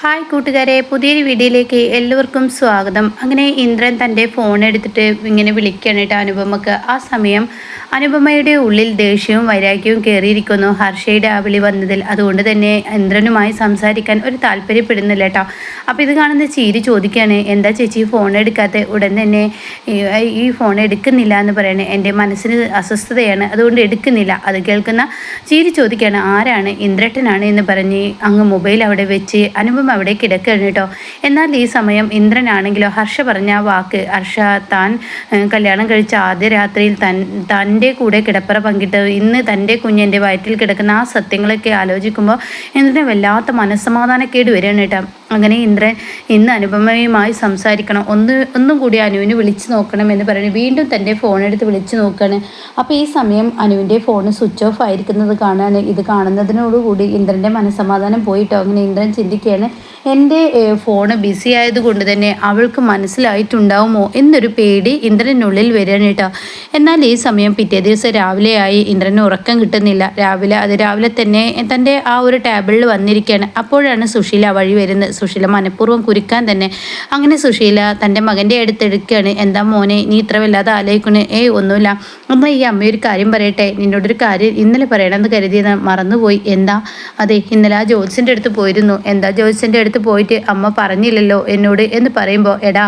Hi കൂട്ടുകാരെ പുതിയൊരു വീഡിയോയിലേക്ക് എല്ലാവർക്കും സ്വാഗതം. അങ്ങനെ ഇന്ദ്രൻ തന്റെ ഫോൺ എടുത്തിട്ട് ഇങ്ങനെ വിളിക്കുകയാണ് കേട്ടോ അനുപമക്ക്. ആ സമയം അനുപമയുടെ ഉള്ളിൽ ദേഷ്യവും വൈരാഗ്യവും കയറിയിരിക്കുന്നു. ഹർഷയുടെ ആ വിളി വന്നതിൽ അതുകൊണ്ട് തന്നെ ഇന്ദ്രനുമായി സംസാരിക്കാൻ ഒരു താല്പര്യപ്പെടുന്നില്ല കേട്ടോ. അപ്പോൾ ഇത് കാണുന്ന ചീരി ചോദിക്കുകയാണ് എന്താ ചേച്ചി ഫോൺ എടുക്കാത്ത? ഉടൻ തന്നെ ഈ ഫോൺ എടുക്കുന്നില്ല എന്ന് പറയണേ. എന്റെ മനസ്സിന് അസ്വസ്ഥതയാണ് അതുകൊണ്ട് എടുക്കുന്നില്ല. അത് കേൾക്കുന്ന ചീരി ചോദിക്കുകയാണ് ആരാണ്? ഇന്ദ്രട്ടനാണ്? എന്ന് പറഞ്ഞ് അങ്ങ് മൊബൈൽ അവിടെ വെച്ച് അനുപമ അവിടെ കിടക്കുകയാണ് കേട്ടോ. എന്നാൽ ഈ സമയം ഇന്ദ്രനാണെങ്കിലോ ഹർഷ പറഞ്ഞ വാക്ക് ഹർഷ താൻ കല്യാണം കഴിച്ച ആദ്യ രാത്രിയിൽ തൻ തന്റെ കൂടെ കിടപ്പറ പങ്കിട്ട് ഇന്ന് തന്റെ കുഞ്ഞിന്റെ വയറ്റിൽ കിടക്കുന്ന ആ സത്യങ്ങളൊക്കെ ആലോചിക്കുമ്പോൾ ഇന്ദ്രന് വല്ലാത്ത മനസ്സമാധാനക്കേട് വരികയാണ് കേട്ടോ. അങ്ങനെ ഇന്ദ്രൻ ഇന്ന് അനുപമയുമായി സംസാരിക്കണം. ഒന്ന് ഒന്നും കൂടി അനുവിന് വിളിച്ചു നോക്കണം എന്ന് പറയുന്നത് വീണ്ടും തന്റെ ഫോണെടുത്ത് വിളിച്ചു നോക്കുകയാണ്. അപ്പോൾ ഈ സമയം അനുവിന്റെ ഫോൺ സ്വിച്ച് ഓഫ് ആയിരിക്കുന്നത് കാണാണ് ഇത് കാണുന്നതിനോടുകൂടി ഇന്ദ്രന്റെ മനസ്സമാധാനം പോയിട്ടോ? അങ്ങനെ ഇന്ദ്രൻ ചിന്തിക്കുകയാണ്. എന്റെ ഫോൺ ബിസി ആയതുകൊണ്ട് തന്നെ അവൾക്ക് മനസ്സിലായിട്ടുണ്ടാവുമോ എന്നൊരു പേടി ഇന്ദ്രനുള്ളിൽ വരികയാണ് കേട്ടോ. എന്നാൽ ഈ സമയം പിറ്റേ ദിവസം രാവിലെയായി ഇന്ദ്രന് ഉറക്കം കിട്ടുന്നില്ല. രാവിലെ അത് രാവിലെ തന്നെ തന്റെ ആ ഒരു ടേബിളിൽ വന്നിരിക്കുകയാണ്. അപ്പോഴാണ് സുശീല വഴി വരുന്നത്. സുശീല മനഃപൂർവം കുരുക്കാൻ തന്നെ. അങ്ങനെ സുശീല തന്റെ മകന്റെ അടുത്തെടുക്കുകയാണ്. എന്താ മോനെ നീ ഇത്ര വല്ലാതെ ആലോചിക്കണേ? ഏയ് ഒന്നുമില്ല. എന്നാൽ ഈ അമ്മ ഒരു കാര്യം പറയട്ടെ. നിന്നോടൊരു കാര്യം ഇന്നലെ പറയണമെന്ന് കരുതിയത് മറന്നുപോയി. എന്താ? അതെ ഇന്നലെ ആ ജോത്സ്യന്റെ അടുത്ത് പോയിരുന്നു. എന്താ ജോത്സ്യന്റെ അടുത്ത് പോയിട്ട് അമ്മ പറഞ്ഞില്ലല്ലോ എന്നോട് എന്ന് പറയുമ്പോൾ എടാ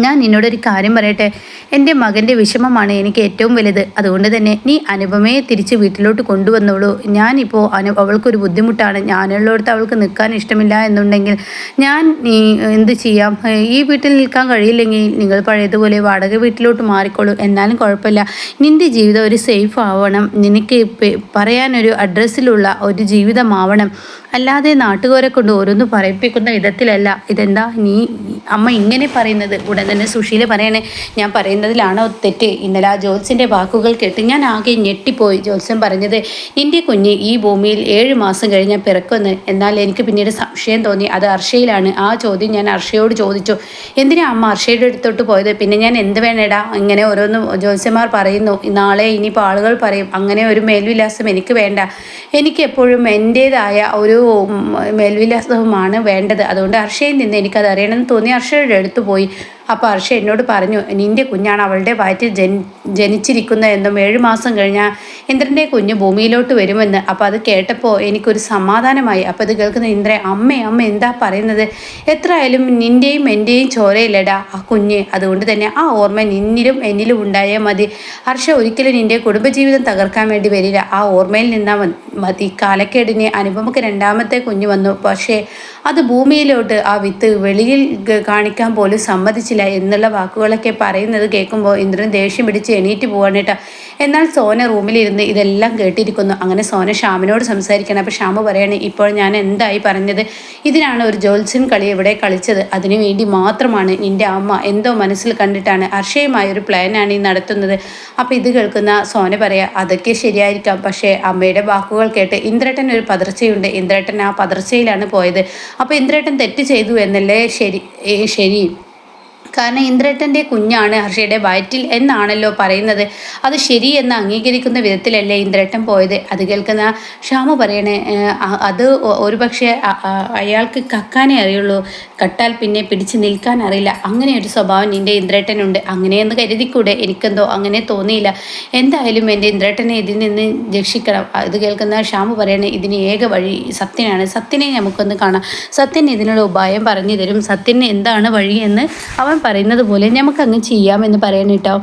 ഞാൻ നിന്നോട് ഒരു കാര്യം പറയട്ടെ? എന്റെ മകന്റെ വിഷമമാണ് എനിക്ക് ഏറ്റവും വലുത്. അതുകൊണ്ട് തന്നെ നീ അനുപമയെ തിരിച്ച് വീട്ടിലോട്ട് കൊണ്ടുവന്നോളൂ. ഞാനിപ്പോൾ അനു അവൾക്കൊരു ബുദ്ധിമുട്ടാണ്. ഞാനുള്ളിടത്ത് അവൾക്ക് നിൽക്കാൻ ഇഷ്ടമില്ല എന്നുണ്ടെങ്കിൽ ഞാൻ നീ എന്ത് ചെയ്യാം? ഈ വീട്ടിൽ നിൽക്കാൻ കഴിയില്ലെങ്കിൽ നിങ്ങൾ പഴയതുപോലെ വാടക വീട്ടിലോട്ട് മാറിക്കോളൂ. എന്നാലും കുഴപ്പമില്ല. നിന്റെ ജീവിതം ഒരു സേഫ് ആവണം. നിനക്ക് പറയാനൊരു അഡ്രസ്സിലുള്ള ഒരു ജീവിതമാവണം. അല്ലാതെ നാട്ടുകാരെ കൊണ്ട് ഓരോന്ന് പറയിപ്പിക്കുന്ന വിധത്തിലല്ല. ഇതെന്താ? നീ അമ്മ ഇങ്ങനെ പറയുന്നത്. ഉടൻ തന്നെ സുശീല പറയണേ ഞാൻ പറയുന്നതിലാണോ തെറ്റ്? ഇന്നലെ ആ ജോത്സ്യന്റെ വാക്കുകൾ കേട്ട് ഞാൻ ആകെ ഞെട്ടിപ്പോയി. ജോത്സൻ പറഞ്ഞത് എന്റെ കുഞ്ഞ് ഈ ഭൂമിയിൽ ഏഴ് മാസം കഴിഞ്ഞാൽ പിറക്കുമെന്ന് എന്നാൽ എനിക്ക് പിന്നീട് സംശയം തോന്നി. അത് അർഷയിലാണ്. ആ ചോദ്യം ഞാൻ അർഷയോട് ചോദിച്ചു. എന്തിനാ അമ്മ അർഷയുടെ അടുത്തോട്ട് പോയത്? പിന്നെ ഞാൻ എന്ത് വേണേടാ? ഇങ്ങനെ ഓരോന്ന് ജോത്സ്യന്മാർ പറയുന്നു. നാളെ ഇനിയിപ്പോൾ ആളുകൾ പറയും അങ്ങനെ ഒരു മേൽവിലാസം എനിക്ക് വേണ്ട. എനിക്കെപ്പോഴും എന്റേതായ ഒരു മേൽവിലാസവുമാണ് വേണ്ടത്. അതുകൊണ്ട് അർഷയിൽ നിന്ന് എനിക്കത് അറിയണമെന്ന് തോന്നി. അർഷയുടെ അടുത്ത് പോയി. അപ്പോൾ അർഷ എന്നോട് പറഞ്ഞു നിന്റെ കുഞ്ഞാണ് അവളുടെ വയറ്റിൽ ജനി ജനിച്ചിരിക്കുന്നതെന്നും ഏഴ് മാസം കഴിഞ്ഞാൽ ഇന്ദ്രന്റെ കുഞ്ഞ് ഭൂമിയിലോട്ട് വരുമെന്ന്. അപ്പോൾ അത് കേട്ടപ്പോൾ എനിക്കൊരു സമാധാനമായി. അപ്പോൾ ഇത് കേൾക്കുന്ന ഇന്ദ്രൻ അമ്മ അമ്മ എന്താ പറയുന്നത്? എത്ര ആയാലും നിന്റെയും എന്റെയും ചോരയില്ലടാ ആ കുഞ്ഞ്. അതുകൊണ്ട് തന്നെ ആ ഓർമ്മ നിന്നിലും എന്നിലും ഉണ്ടായാൽ മതി. ഹർഷ ഒരിക്കലും നിന്റെ കുടുംബജീവിതം തകർക്കാൻ വേണ്ടി വരില്ല. ആ ഓർമ്മയിൽ നിന്നാൽ മതി. കാലക്കേടിന് അനുപമക്ക് രണ്ടാമത്തെ കുഞ്ഞ് വന്നു. പക്ഷേ അത് ഭൂമിയിലോട്ട് ആ വിത്ത് വെളിയിൽ കാണിക്കാൻ പോലും സമ്മതിച്ചില്ല എന്നുള്ള വാക്കുകളൊക്കെ പറയുന്നത് കേൾക്കുമ്പോൾ ഇന്ദ്രൻ ദേഷ്യം പിടിച്ച് എണീറ്റ് പോവാണ് കേട്ടോ. എന്നാൽ സോന റൂമിലിരുന്ന് ഇതെല്ലാം കേട്ടിരിക്കുന്നു. അങ്ങനെ സോന ഷ്യാമിനോട് സംസാരിക്കണം. അപ്പോൾ ഷ്യാമ് പറയണേ ഇപ്പോൾ ഞാൻ എന്തായി പറഞ്ഞത്? ഇതിനാണ് ഒരു ജോത്സ്യൻ കളി ഇവിടെ കളിച്ചത്. അതിനു വേണ്ടി മാത്രമാണ് നിന്റെ അമ്മ എന്തോ മനസ്സിൽ കണ്ടിട്ടാണ് അർഷയുമായ ഒരു പ്ലാനാണ് ഈ നടത്തുന്നത്. അപ്പോൾ ഇത് കേൾക്കുന്ന സോന പറയാ അതൊക്കെ ശരിയായിരിക്കാം. പക്ഷേ അമ്മയുടെ വാക്കുകൾ കേട്ട് ഇന്ദ്രേട്ടൻ ഒരു പതർച്ചയുണ്ട്. ഇന്ദ്രേട്ടൻ ആ പതർച്ചയിലാണ് പോയത്. അപ്പോൾ ഇന്ദ്രേട്ടൻ തെറ്റ് ചെയ്തു എന്നല്ലേ ശരി? ശരി. കാരണം ഇന്ദ്രേട്ടന്റെ കുഞ്ഞാണ് ഹർഷയുടെ വയറ്റിൽ എന്നാണല്ലോ പറയുന്നത്. അത് ശരിയെന്ന് അംഗീകരിക്കുന്ന വിധത്തിലല്ലേ ഇന്ദ്രേട്ടൻ പോയത്? അത് കേൾക്കുന്ന ക്ഷാമ പറയണേ അത് ഒരുപക്ഷെ അയാൾക്ക് കക്കാനേ അറിയുള്ളൂ. കട്ടാൽ പിന്നെ പിടിച്ച് നിൽക്കാൻ അറിയില്ല. അങ്ങനെ ഒരു സ്വഭാവം നിന്റെ ഇന്ദ്രേട്ടനുണ്ട്. അങ്ങനെയെന്ന് കരുതിക്കൂടെ? എനിക്കെന്തോ അങ്ങനെ തോന്നിയില്ല. എന്തായാലും എന്റെ ഇന്ദ്രേട്ടനെ ഇതിൽ നിന്ന് രക്ഷിക്കണം. അത് കേൾക്കുന്ന ക്ഷാമ പറയണേ ഇതിന് ഏക വഴി സത്യനാണ്. സത്യനെ നമുക്കൊന്ന് കാണാം. സത്യൻ ഇതിനുള്ള ഉപായം പറഞ്ഞു തരും. സത്യന് എന്താണ് വഴി എന്ന് അവൻ പറയുന്നത് പോലെ നമുക്കങ്ങ് ചെയ്യാമെന്ന് പറയണം കേട്ടോ.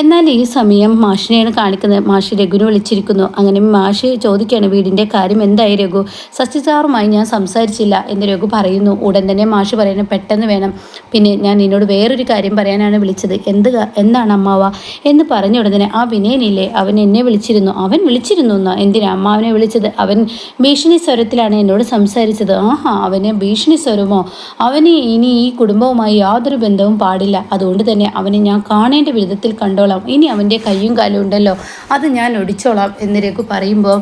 എന്നാൽ ഈ സമയം മാഷിനെയാണ് കാണിക്കുന്നത്. മാഷി രഘുവിനെ വിളിച്ചിരിക്കുന്നു. അങ്ങനെ മാഷ് ചോദിക്കുകയാണ് വീടിന്റെ കാര്യം എന്തായി രഘു? സസ്യസാറുമായി ഞാൻ സംസാരിച്ചില്ല എന്ന് രഘു പറയുന്നു. ഉടൻ തന്നെ മാഷ് പറയുന്നത് പെട്ടെന്ന് വേണം. പിന്നെ ഞാൻ നിന്നോട് വേറൊരു കാര്യം പറയാനാണ് വിളിച്ചത്. എന്ത് എന്താണ് അമ്മാവ? എന്ന് പറഞ്ഞ ഉടനെ ആ വിനയനില്ലേ? അവൻ എന്നെ വിളിച്ചിരുന്നു. അവൻ വിളിച്ചിരുന്നു എന്തിനാ അമ്മാവനെ വിളിച്ചത്? അവൻ ഭീഷണി സ്വരത്തിലാണ് എന്നോട് സംസാരിച്ചത്. ആഹാ അവന് ഭീഷണി സ്വരമോ? അവന് ഇനി ഈ കുടുംബവുമായി യാതൊരു ബന്ധവും പാടില്ല. അതുകൊണ്ട് തന്നെ അവനെ ഞാൻ കാണേണ്ട വിധത്തിൽ കണ്ടോ ഒടിച്ചോളാം ഇനി അവന്റെ കയ്യും കാലും ഉണ്ടല്ലോ. അത് ഞാൻ ഒടിച്ചോളാം എന്ന് പറയുമ്പോൾ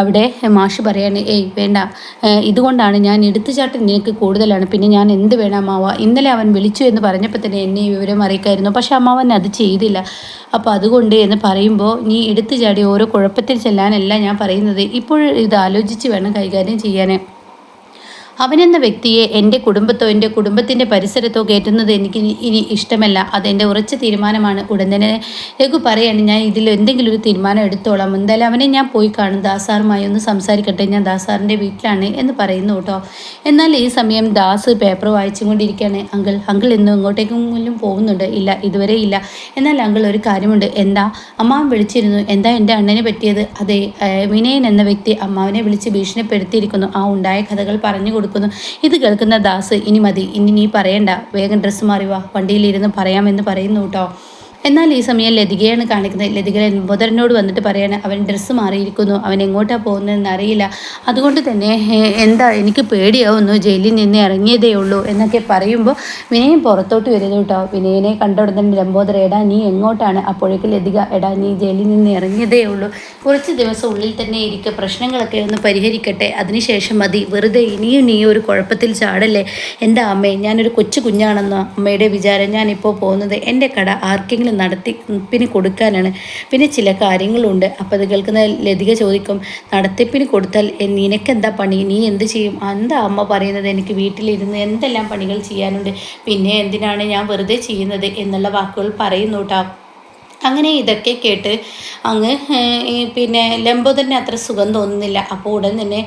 അവിടെ മാഷ് പറയാണ് ഏയ് വേണ്ട. ഇതുകൊണ്ടാണ് ഞാൻ എടുത്തുചാട്ടം നിനക്ക് കൂടുതലാണ്. പിന്നെ ഞാൻ എന്ത് വേണം അമ്മാവ? ഇന്നലെ അവൻ വിളിച്ചു എന്ന് പറഞ്ഞപ്പോൾ തന്നെ എന്നെ ഈ വിവരം അറിയിക്കായിരുന്നു. പക്ഷെ അമ്മാവൻ അത് ചെയ്തില്ല. അപ്പോൾ അതുകൊണ്ട് എന്ന് പറയുമ്പോൾ നീ എടുത്തു ചാടി ഓരോ കുഴപ്പത്തിൽ ചെല്ലാനല്ല ഞാൻ പറയുന്നത്. ഇപ്പോൾ ഇത് ആലോചിച്ച് വേണം കൈകാര്യം ചെയ്യാൻ അവനെന്ന വ്യക്തിയെ എന്റെ കുടുംബത്തോ എന്റെ കുടുംബത്തിന്റെ പരിസരത്തോ കയറ്റുന്നത് എനിക്ക് ഇനി ഇഷ്ടമല്ല. അതെന്റെ ഉറച്ച തീരുമാനമാണ്. ഉടൻ തന്നെ രഘു പറയാണ് ഞാൻ ഇതിൽ എന്തെങ്കിലും ഒരു തീരുമാനം എടുത്തോളാം. എന്തായാലും അവനെ ഞാൻ പോയി കാണും. ദാസാറുമായി ഒന്ന് സംസാരിക്കട്ടെ. ഞാൻ ദാസാറിന്റെ വീട്ടിലാണ് എന്ന് പറയുന്നു കേട്ടോ. എന്നാൽ ഈ സമയം ദാസ് പേപ്പർ വായിച്ചു കൊണ്ടിരിക്കുകയാണ് അങ്കിൾ അങ്കിൾ ഇന്ന് ഇങ്ങോട്ടേക്കെങ്കിലും പോകുന്നുണ്ട്. ഇല്ല ഇതുവരെ ഇല്ല. എന്നാൽ അങ്കിൾ ഒരു കാര്യമുണ്ട്. എന്താ? അമ്മാവൻ വിളിച്ചിരുന്നു. എന്താ എന്റെ അണ്ണനെ പറ്റിയത്? അതെ വിനയൻ എന്ന വ്യക്തി അമ്മാവനെ വിളിച്ച് ഭീഷണിപ്പെടുത്തിയിരിക്കുന്നു. ആ ഉണ്ടായ കഥകൾ പറഞ്ഞു കൊടുക്കുന്നു. ഇത് കേൾക്കുന്ന ദാസ് ഇനി മതി ഇനി നീ പറയണ്ട. വേഗം ഡ്രസ്സ് മാറി വാ. വണ്ടിയിലിരുന്ന് പറയാമെന്ന് പറയുന്നു കേട്ടോ എന്നാൽ ഈ സമയം ലതികയാണ് കാണിക്കുന്നത്. ലതിക ലംബോദരനോട് വന്നിട്ട് പറയാണ് അവൻ ഡ്രസ്സ് മാറിയിരിക്കുന്നു. അവൻ എങ്ങോട്ടാണ് പോകുന്നതെന്ന് അറിയില്ല. അതുകൊണ്ട് തന്നെ എന്താ എനിക്ക് പേടിയാവുന്നു. ജയിലിൽ നിന്ന് ഇറങ്ങിയതേ ഉള്ളൂ എന്നൊക്കെ പറയുമ്പോൾ വിനയൻ പുറത്തോട്ട് വരുന്നു കേട്ടോ. വിനയനെ കണ്ട തന്നെ ലംബോദര എടാ നീ എങ്ങോട്ടാണ്? അപ്പോഴേക്ക് ലതിക എടാ നീ ജയിലിൽ നിന്ന് ഇറങ്ങിയതേ ഉള്ളൂ. കുറച്ച് ദിവസം ഉള്ളിൽ തന്നെ ഇരിക്കുക പ്രശ്നങ്ങളൊക്കെ ഒന്ന് പരിഹരിക്കട്ടെ. അതിനുശേഷം മതി. വെറുതെ ഇനിയും നീ ഒരു കുഴപ്പത്തിൽ ചാടല്ലേ? എന്താ അമ്മേ ഞാനൊരു കൊച്ചു കുഞ്ഞാണെന്നോ? അമ്മയുടെ വിചാരം ഞാനിപ്പോൾ പോകുന്നത് എന്റെ കട ആർക്കെങ്കിലും നടത്തി പിന്നെ കൊടുക്കാനാണ്. പിന്നെ ചില കാര്യങ്ങളുണ്ട്. അപ്പോൾ അത് കേൾക്കുന്ന ലതിക ചോദിക്കും നടത്തിപ്പിന് കൊടുത്താൽ നിനക്കെന്താ പണി? നീ എന്ത് ചെയ്യും? എന്താ അമ്മ പറയുന്നത്. എനിക്ക് വീട്ടിലിരുന്ന് എന്തെല്ലാം പണികൾ ചെയ്യാനുണ്ട്? പിന്നെ എന്തിനാണ് ഞാൻ വെറുതെ ചെയ്യുന്നത്? എന്നുള്ള വാക്കുകൾ പറയുന്നു കേട്ടോ അങ്ങനെ ഇതൊക്കെ കേട്ട് അങ്ങ് പിന്നെ ലംബോദരന് അത്ര സുഖം തോന്നുന്നില്ല. അപ്പോൾ ഉടൻ തന്നെ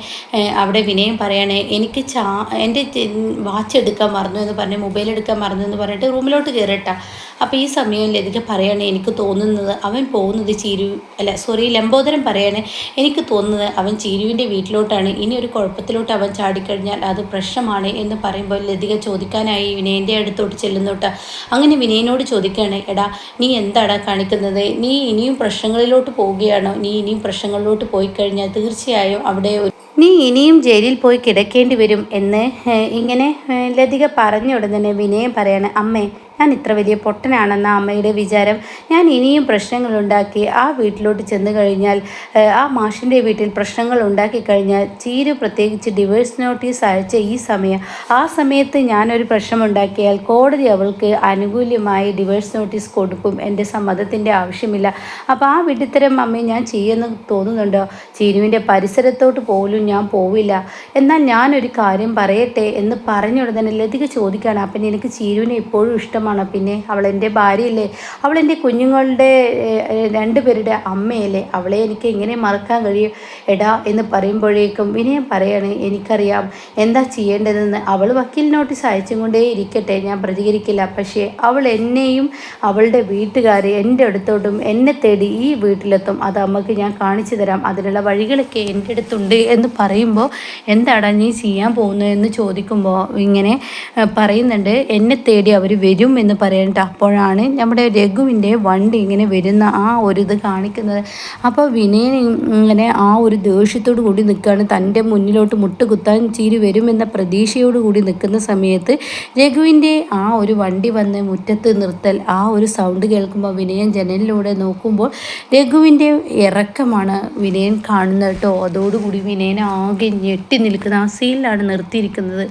അവിടെ വിനയം പറയണേ എനിക്ക് ചാ എന്റെ വാച്ച് എടുക്കാൻ മറന്നു എന്ന് പറഞ്ഞ് മൊബൈൽ എടുക്കാൻ മറന്നു എന്ന് പറഞ്ഞിട്ട് റൂമിലോട്ട് കയറട്ട അപ്പോൾ ഈ സമയം ലതിക പറയണേ എനിക്ക് തോന്നുന്നത് അവൻ പോകുന്നത് ചീരു അല്ല സോറി ലംബോദരൻ പറയണേ എനിക്ക് തോന്നുന്നത് അവൻ ചീരുവിന്റെ വീട്ടിലോട്ടാണ്. ഇനി ഒരു കുഴപ്പത്തിലോട്ട് അവൻ ചാടിക്കഴിഞ്ഞാൽ അത് പ്രശ്നമാണ് എന്ന് പറയുമ്പോൾ ലതിക ചോദിക്കാനായി വിനയന്റെ അടുത്തോട്ട് ചെല്ലുന്നോട്ട്. അങ്ങനെ വിനയനോട് ചോദിക്കുകയാണ് എടാ നീ എന്താടാ കാണിക്കുന്നത്? നീ ഇനിയും പ്രശ്നങ്ങളിലോട്ട് പോവുകയാണോ? നീ ഇനിയും പ്രശ്നങ്ങളിലോട്ട് പോയി കഴിഞ്ഞാൽ തീർച്ചയായും അവിടെ നീ ഇനിയും ജയിലിൽ പോയി കിടക്കേണ്ടി വരും എന്ന് ഇങ്ങനെ ലതിക പറഞ്ഞ ഉടനെ വിനയം പറയാണ് അമ്മേ ഞാൻ ഇത്ര വലിയ പൊട്ടനാണെന്ന അമ്മയുടെ വിചാരം ഞാൻ ഇനിയും പ്രശ്നങ്ങളുണ്ടാക്കി ആ വീട്ടിലോട്ട് ചെന്ന് കഴിഞ്ഞാൽ ആ മാഷിന്റെ വീട്ടിൽ പ്രശ്നങ്ങൾ ഉണ്ടാക്കി കഴിഞ്ഞാൽ ചീരു പ്രത്യേകിച്ച് ഡിവേഴ്സ് നോട്ടീസ് അയച്ച ഈ സമയം ആ സമയത്ത് ഞാനൊരു പ്രശ്നമുണ്ടാക്കിയാൽ കോടതി അവൾക്ക് അനുകൂല്യമായി ഡിവേഴ്സ് നോട്ടീസ് കൊടുക്കും എന്റെ സമ്മതത്തിന്റെ ആവശ്യമില്ല. അപ്പോൾ ആ വിഡിത്തരം അമ്മയെ ഞാൻ ചെയ്യുമെന്ന് തോന്നുന്നുണ്ടോ? ചീരുവിന്റെ പരിസരത്തോട്ട് പോലും ഞാൻ പോവില്ല. എന്നാൽ ഞാനൊരു കാര്യം പറയട്ടെ എന്ന് പറഞ്ഞുടനെ ലതിക ചോദിക്കുകയാണ്. അപ്പം എനിക്ക് ചീരുവിനെ ഇപ്പോഴും ഇഷ്ടം ഇഷ്ടമാണ് പിന്നെ അവൾ എന്റെ ഭാര്യയല്ലേ അവൾ എന്റെ കുഞ്ഞുങ്ങളുടെ രണ്ടുപേരുടെ അമ്മയല്ലേ? അവളെ എനിക്ക് എങ്ങനെ മറക്കാൻ കഴിയും? എടാ എന്ന് പറയുമ്പോഴേക്കും വിനയം പറയാണ് എനിക്കറിയാം. എന്താ ചെയ്യേണ്ടതെന്ന്? അവൾ വക്കീൽ നോട്ടീസ് അയച്ചും കൊണ്ടേ ഇരിക്കട്ടെ. ഞാൻ പ്രതികരിക്കില്ല. പക്ഷേ അവൾ എന്നെയും അവളുടെ വീട്ടുകാരെ എന്റെ അടുത്തോട്ടും എന്നെ തേടി ഈ വീട്ടിലെത്തും. അത് അമ്മയ്ക്ക് ഞാൻ കാണിച്ചു തരാം. അതിനുള്ള വഴികളൊക്കെ എന്റെ അടുത്തുണ്ട് എന്ന് പറയുമ്പോൾ എന്താടാ നീ ചെയ്യാൻ പോകുന്നത് എന്ന് ചോദിക്കുമ്പോൾ ഇങ്ങനെ പറയുന്നുണ്ട്. എന്നെ തേടി അവർ വരും എന്ന് പറയണ്ട. അപ്പോഴാണ് നമ്മുടെ രഘുവിന്റെ വണ്ടി ഇങ്ങനെ വരുന്ന ആ ഒരു ഇത് കാണിക്കുന്നത്. അപ്പോൾ വിനയൻ ഇങ്ങനെ ആ ഒരു ദേഷ്യത്തോടു കൂടി നിൽക്കുകയാണ്. തന്റെ മുന്നിലോട്ട് മുട്ടുകുത്താൻ ചീരി വരുമെന്ന പ്രതീക്ഷയോട് കൂടി നിൽക്കുന്ന സമയത്ത് രഘുവിന്റെ ആ ഒരു വണ്ടി വന്ന് മുറ്റത്ത് നിർത്തൽ ആ ഒരു സൗണ്ട് കേൾക്കുമ്പോൾ വിനയൻ ജനലിലൂടെ നോക്കുമ്പോൾ രഘുവിന്റെ ഇറക്കമാണ് വിനയൻ കാണുന്നത് കേട്ടോ. അതോടുകൂടി വിനയൻ ആകെ ഞെട്ടി നിൽക്കുന്ന ആ സീനിലാണ് നിർത്തിയിരിക്കുന്നത്.